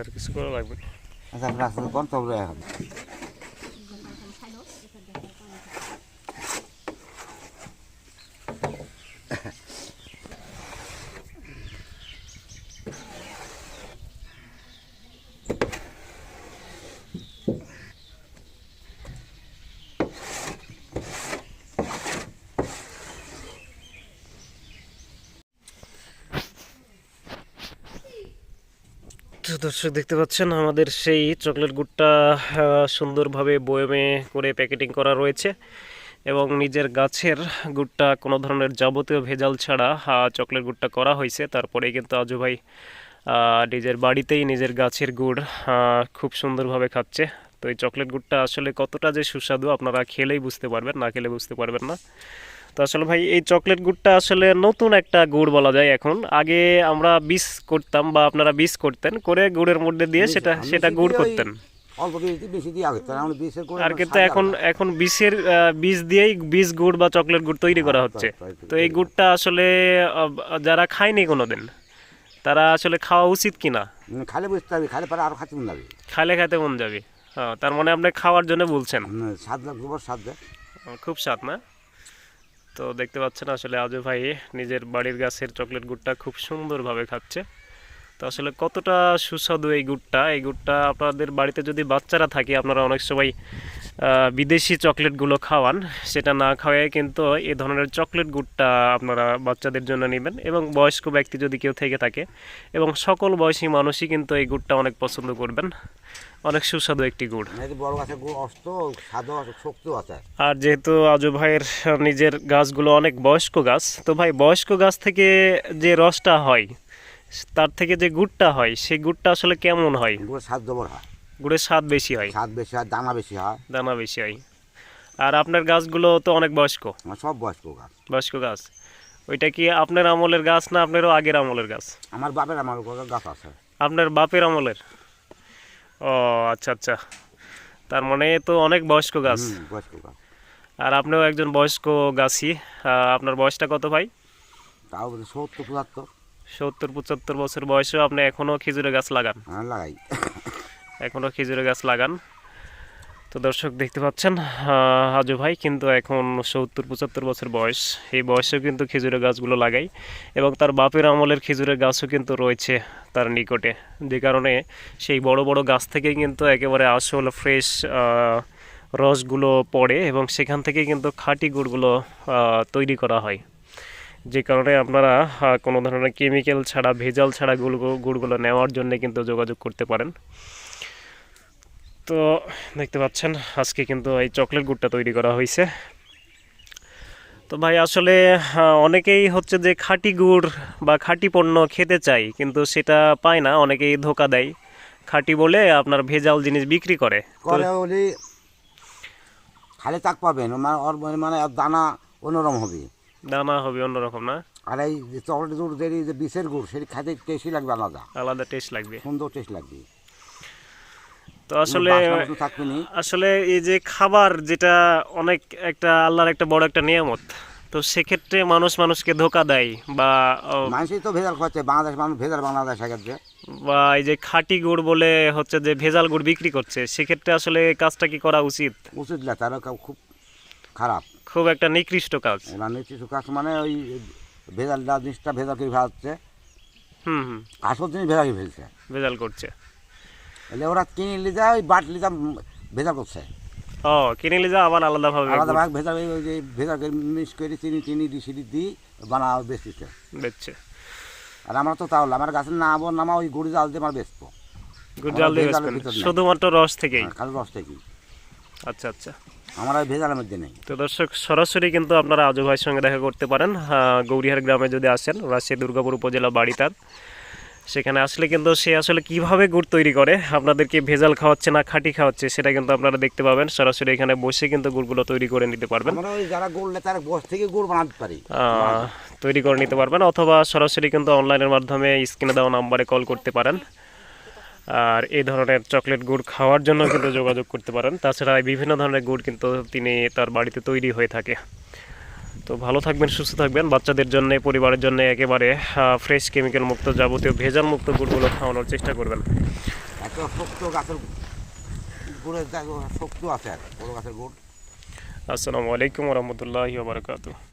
আর কিছু করা লাগবে না। আচ্ছা রাস্তা কোন তবে এখন তো দর্শক দেখতে পাচ্ছেন, আমাদের সেই চকলেট গুড়টা সুন্দরভাবে বয়মে করে প্যাকেটিং করা রয়েছে এবং নিজের গাছের গুড়টা কোনো ধরনের যাবতীয় ভেজাল ছাড়া চকলেট গুড়টা করা হয়েছে। তারপরে কিন্তু আজু ভাই নিজের বাড়িতেই নিজের গাছের গুড় খুব সুন্দরভাবে খাচ্ছে। তো এই চকলেট গুড়টা আসলে কতটা যে সুস্বাদু, আপনারা খেলেই বুঝতে পারবেন, না খেলে বুঝতে পারবেন না। তো আসলে ভাই এই চকলেট গুড়টা আসলে নতুন একটা গুড় বলা যায় এখন। আগে আমরা বিষ করতাম বা আপনারা বিষ করতেন করে গুড়ের মধ্যে দিয়ে সেটা সেটা গুড় করতেন। অল্প বেশি দিয়ে করে আর কিন্তু এখন এখন বিষের বীজ দিয়েই বীজ গুড় বা চকলেট গুড় তৈরি করা হ্যাঁ, হচ্ছে। তো এই গুড়টা আসলে যারা খায়নি কোনোদিন তারা আসলে খাওয়া উচিত কিনা? খালে বুঝতে হবে খালে পারে আরও খাতে মন যাবে। খালে খাইতে মন যাবে। হ্যাঁ তার মানে আপনি খাওয়ার জন্য বলছেন। স্বাদ লাগবে স্বাদ খুব স্বাদ না? তো দেখতে পাচ্ছেন আসলে আজু ভাই নিজের বাড়ির গাছের চকলেট গুড়টা খুব সুন্দরভাবে খাচ্ছে। তো আসলে কতটা সুস্বাদু এই গুড়টা? এই গুড়টা আপনাদের বাড়িতে যদি বাচ্চারা থাকে, আপনারা অনেক সময় বিদেশি চকলেটগুলো খাওয়ান সেটা না খাওয়ায় কিন্তু এ ধরনের চকলেট গুড়টা আপনারা বাচ্চাদের জন্য নেবেন এবং বয়স্ক ব্যক্তি যদি কেউ থেকে থাকে এবং সকল বয়সী মানুষই কিন্তু এই গুড়টা অনেক পছন্দ করবেন। অনেক সুস্বাদু একটি গুড়। আর যেহেতু আজু ভাইয়ের নিজের গাছগুলো অনেক বয়স্ক গাছ তো ভাই বয়স্ক গাছ থেকে যে রসটা হয় তার থেকে যে গুড়টা হয় সেই গুড়টা আসলে কেমন হয়? স্বাদ হয়। গুড়ের স্বাদ বেশি হয়। স্বাদ বেশি হয় দানা বেশি হয়। দানা বেশি হয়। আর আপনার গাছগুলো তো অনেক বয়স্ক। সব বয়স্ক গাছ। বয়স্ক গাছ। ওইটা কি আপনার আমলের গাছ না আপনারও আগের আমলের গাছ? আমার বাপের আমার গাছ আছে। আপনার বাপের আমলের? ও আচ্ছা আচ্ছা। তার মানে তো অনেক বয়স্ক গাছ। বয়স্ক গাছ। আর আপনিও একজন বয়স্ক গাছই আপনার বয়সটা কত ভাই? তাও সত্তর পঁচাত্তর। সত্তর পঁচাত্তর বছর বয়সেও আপনি এখনও খেজুরের গাছ লাগান? হ্যাঁ লাগাই। এখনও খেজুরের গাছ লাগান। তো দর্শক দেখতে পাচ্ছেন আহ, হাজু ভাই কিন্তু এখন সত্তর পঁচাত্তর বছর বয়স। এই বয়সেও কিন্তু খেজুরের গাছগুলো লাগাই এবং তার বাপের আমলের খেজুরের গাছও কিন্তু রয়েছে তার নিকটে। যে কারণে সেই বড় বড় গাছ থেকেই কিন্তু একেবারে আসল ফ্রেশ রসগুলো পড়ে এবং সেখান থেকে কিন্তু খাঁটি গুড়গুলো তৈরি করা হয়। যে কারণে আপনারা কোনো ধরনের কেমিক্যাল ছাড়া ভেজাল ছাড়া গুড় গুড়গুলো নেওয়ার জন্য কিন্তু যোগাযোগ করতে পারেন। তো দেখতে পাচ্ছেন আজকে কিন্তু এই চকলেট গুড়টা তৈরি করা হয়েছে। তো ভাই আসলে অনেকেই হচ্ছে যে খাঁটি গুড় বা খাঁটি পণ্য খেতে চাই কিন্তু সেটা পায় না অনেকেই ধোকা দেয়। খাঁটি বলে আপনার ভেজাল জিনিস বিক্রি করে। খালি তাক পাবেন মানে মানে- দানা অন্যরকম হবে। দানা হবে অন্যরকম না? আর এই চকলেট গুড় যে যে বিষের গুড় সেটি খাইতে টেস্টই লাগবে আলাদা। আলাদা টেস্ট লাগবে। সুন্দর টেস্ট লাগবে। তো আসলে আসলে এই যে খাবার যেটা অনেক একটা আল্লাহর একটা বড় একটা নিয়ামত তো সেক্ষেত্রে মানুষ মানুষকে ধোকা দেয় বা মানুষই তো ভেজাল খাচ্ছে বাংলাদেশ মানুষ ভেজাল বাংলাদেশ আগে বা এই যে খাঁটি গুড় বলে হচ্ছে যে ভেজাল গুড় বিক্রি করছে সেক্ষেত্রে আসলে কাজটা কি করা উচিত? উচিত না তারা খুব খারাপ। খুব একটা নিকৃষ্ট কাজ। নির্দিষ্ট কাজ মানে ওই ভেজাল জিনিসটা ভেজাল করে ফেলাচ্ছে হুম হুম। আসল জিনিস ভেজাল ফেলছে। ভেজাল করছে। ওরা কিনে নিলে যায় ওই ভেজাল করছে। ও কিনে নিলে যা আবার আলাদাভাবে ভাগ ওই যে ভেজাল করে মিক্স করে চিনি চিনি দি সিঁড়ি দিই বানা বেচতেছে বেচছে। আর আমরা তো তাহলে আমার গাছের নামা ওই গুড়ি জাল দিয়ে আমার বেচবো। গুড় জাল দিয়ে। শুধুমাত্র রস থেকেই? কালো রস থেকে আচ্ছা আচ্ছা। আমার ওই ভেজালের মধ্যে নেই। তো দর্শক সরাসরি কিন্তু আপনারা আজু ভাইয়ের সঙ্গে দেখা করতে পারেন। গৌরিহার গ্রামে যদি আসেন রাজশাহী দুর্গাপুর উপজেলা বাড়ি তার সেখানে আসলে কিন্তু সে আসলে কীভাবে গুড় তৈরি করে আপনাদেরকে ভেজাল খাওয়াচ্ছে না খাঁটি খাওয়াচ্ছে সেটা কিন্তু আপনারা দেখতে পাবেন। সরাসরি এখানে বসে কিন্তু গুড়গুলো তৈরি করে নিতে পারবেন। আমরা ওই যারা গুড় তারা বস থেকে গুড় বানাতে পারি। তৈরি করে নিতে পারবেন অথবা সরাসরি কিন্তু অনলাইনের মাধ্যমে স্ক্রিনে দেওয়া নাম্বারে কল করতে পারেন। আর এই ধরনের চকলেট গুড় খাওয়ার জন্য কিন্তু যোগাযোগ করতে পারেন। তাছাড়া বিভিন্ন ধরনের গুড় কিন্তু তিনি তার বাড়িতে তৈরি হয়ে থাকে। তো ভালো থাকবেন সুস্থ থাকবেন। বাচ্চাদের জন্য পরিবারের জন্য একেবারে ফ্রেশ কেমিক্যাল মুক্ত যাবতীয় ভেজাল মুক্ত গুড়গুলো খাওয়ানোর চেষ্টা করবেন। আসসালামু আলাইকুম রহমতুল্লাহ বারকাতু